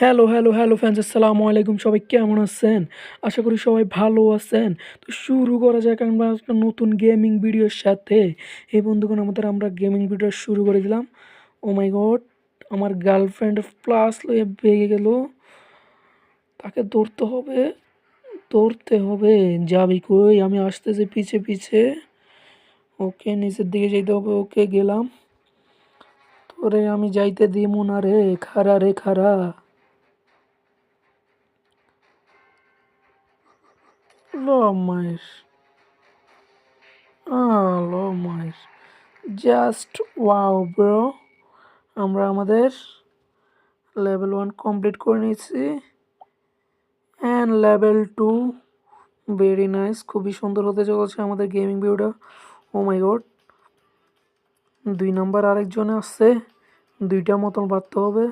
Hello hello hello fans আসসালামু আলাইকুম, সবাই কেমন আছেন? আশা করি সবাই ভালো আছেন। তো শুরু করা যাক আমরা একটা নতুন গেমিং ভিডিওর সাথে। এই বন্ধুগণ, আমাদের আমরা গেমিং ভিডিও শুরু করে দিলাম ও মাই গড আমার গার্লফ্রেন্ড প্লাস লয়ে বেগে গেল। তাকে ধরতে হবে ধরতে হবে। যাবি কই? আমি আসতেছি পিছে পিছে। ওকে, নিচের দিকে যেতে হবে, ওকে গেলাম। তোরে আমি যাইতে দিমু না রে খারা রে খারা মায়ের লো মায়ের জাস্ট ওয়াও ব্রো আমরা আমাদের লেভেল ওয়ান কমপ্লিট করে নিয়েছি। And level two very nice খুবই সুন্দর হতে চলেছে আমাদের গেমিং ভিউটা ও মাই গড দুই নাম্বার আরেকজনে আসছে। দুইটা মতন বাড়তে হবে।